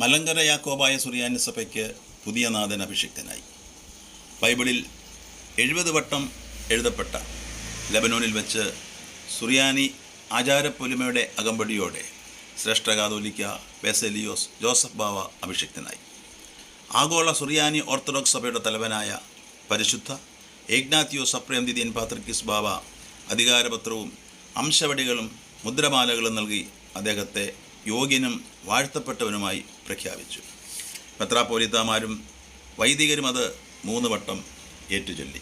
മലങ്കര യാക്കോബായ സുറിയാനി സഭയ്ക്ക് പുതിയ നാഥൻ അഭിഷിക്തനായി. ബൈബിളിൽ എഴുപത് വട്ടം എഴുതപ്പെട്ട ലബനോനിൽ വെച്ച് സുറിയാനി ആചാരപ്പൊലിമയുടെ അകമ്പടിയോടെ ശ്രേഷ്ഠ കാതോലിക്ക ബെസലിയോസ് ജോസഫ് ബാവ അഭിഷിക്തനായി. ആഗോള സുറിയാനി ഓർത്തഡോക്സ് സഭയുടെ തലവനായ പരിശുദ്ധ ഏഗ്നാത്തിയോസ് ദിദിയൻ പാത്രിക്കിസ് ബാവ അധികാരപത്രവും അംശവടികളും മുദ്രമാലകളും നൽകി അദ്ദേഹത്തെ യോഗ്യനും വാഴ്ത്തപ്പെട്ടവനുമായി പ്രഖ്യാപിച്ചു. മെത്രാപ്പോലിത്താമാരും വൈദികരും അത് മൂന്ന് വട്ടം ഏറ്റുചൊല്ലി.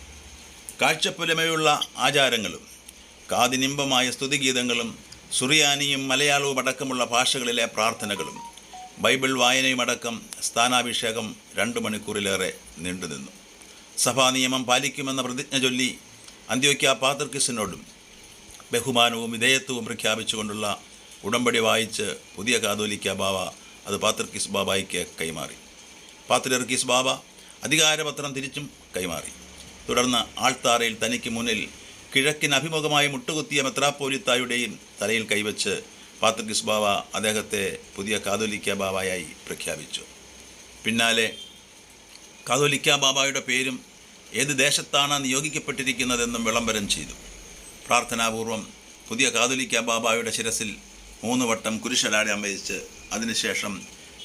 കാഴ്ചപ്പുലമയുള്ള ആചാരങ്ങളും കാതിനിമ്പമായ സ്തുതിഗീതങ്ങളും സുറിയാനിയും മലയാളവും അടക്കമുള്ള ഭാഷകളിലെ പ്രാർത്ഥനകളും ബൈബിൾ വായനയുമടക്കം സ്ഥാനാഭിഷേകം രണ്ട് മണിക്കൂറിലേറെ നീണ്ടുനിന്നു. സഭാ നിയമം പാലിക്കുമെന്ന പ്രതിജ്ഞ ചൊല്ലി അന്ത്യോക്യ പാത്രക്കിസിനോടും ബഹുമാനവും വിധേയത്വവും പ്രഖ്യാപിച്ചുകൊണ്ടുള്ള ഉടമ്പടി വായിച്ച് പുതിയ കാതോലിക്ക ബാബ അത് പാത്രക്കിസ് ബാബായിക്ക് കൈമാറി. പാത്രിയർക്കീസ് ബാബ അധികാരപത്രം തിരിച്ചും കൈമാറി. തുടർന്ന് ആൾത്താറയിൽ തനിക്ക് മുന്നിൽ കിഴക്കിന് അഭിമുഖമായി മുട്ടുകുത്തിയ മെത്രാപ്പോലിത്തായുടെയും തലയിൽ കൈവച്ച് പാത്രിക്കിസ് ബാബ അദ്ദേഹത്തെ പുതിയ കാതോലിക്ക ബാബായായി പ്രഖ്യാപിച്ചു. പിന്നാലെ കാതോലിക്ക ബാബായുടെ പേരും ഏത് ദേശത്താണ് നിയോഗിക്കപ്പെട്ടിരിക്കുന്നതെന്നും വിളംബരം ചെയ്തു. പ്രാർത്ഥനാപൂർവം പുതിയ കാതോലിക്ക ബാബായുടെ ശിരസിൽ മൂന്ന് വട്ടം കുരിശലാടി അമ്പയിച്ച് അതിനുശേഷം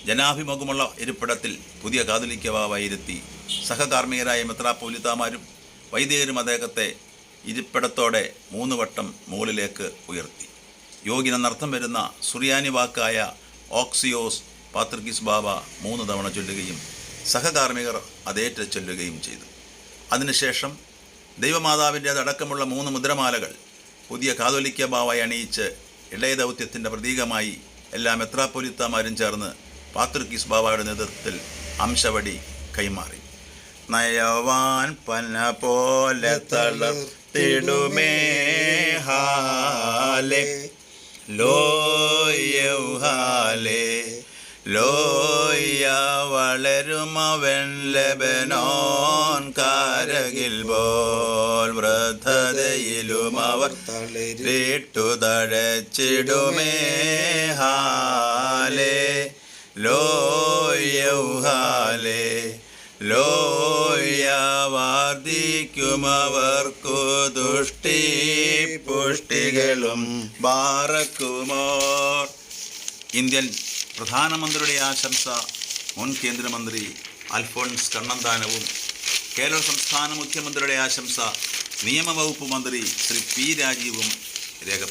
ജനാഭിമുഖമുള്ള ഇരിപ്പിടത്തിൽ പുതിയ കാതുലിക്ക ബാബ ഇരുത്തി സഹകാർമ്മികരായ മെത്രാപ്പോലിത്താമാരും വൈദികരും അദ്ദേഹത്തെ ഇരിപ്പിടത്തോടെ മൂന്ന് വട്ടം മുകളിലേക്ക് ഉയർത്തി. യോഗിനെന്നർത്ഥം വരുന്ന സുറിയാനി വാക്കായ ഓക്സിയോസ് പാത്രിക്കിസ് ബാബ മൂന്ന് തവണ ചൊല്ലുകയും സഹകാർമ്മികർ അതേറ്റ ചൊല്ലുകയും ചെയ്തു. അതിനുശേഷം ദൈവമാതാവിന്റെ അതടക്കമുള്ള മൂന്ന് മുദ്രമാലകൾ പുതിയ കാതോലിക്ക ബാവായി അണിയിച്ച് ഇളയ ദൗത്യത്തിന്റെ പ്രതീകമായി എല്ലാ മെത്രാപ്പൊലിത്തമാരും ചേർന്ന് പാത്രുക്കീസ് ബാബായുടെ നേതൃത്വത്തിൽ അംശവടി കൈമാറി. നയവാൻ പന പോലെ തളർത്തിടുമേ ഹാലേ. ലോ വളരുമവൻ ലബനോൻ കാരകിൽ പോൽ വൃദ്ധതയിലും അവർ തളിരിട്ടു തഴച്ചിടുമേ. ഹാലേ ലോയൗഹാലേ ലോയ വാർദ്ധിക്കുമവർക്കു ദുഷ്ടി പുഷ്ടികളും ബാറക്കുമോ. ഇന്ത്യൻ പ്രധാനമന്ത്രിയുടെ ആശംസ മുൻ കേന്ദ്രമന്ത്രി അൽഫോൺസ് കണ്ണന്താനവും കേരള സംസ്ഥാന മുഖ്യമന്ത്രിയുടെ ആശംസ നിയമവകുപ്പ് മന്ത്രി ശ്രീ പി രാജീവും രേഖപ്പെടുത്തി.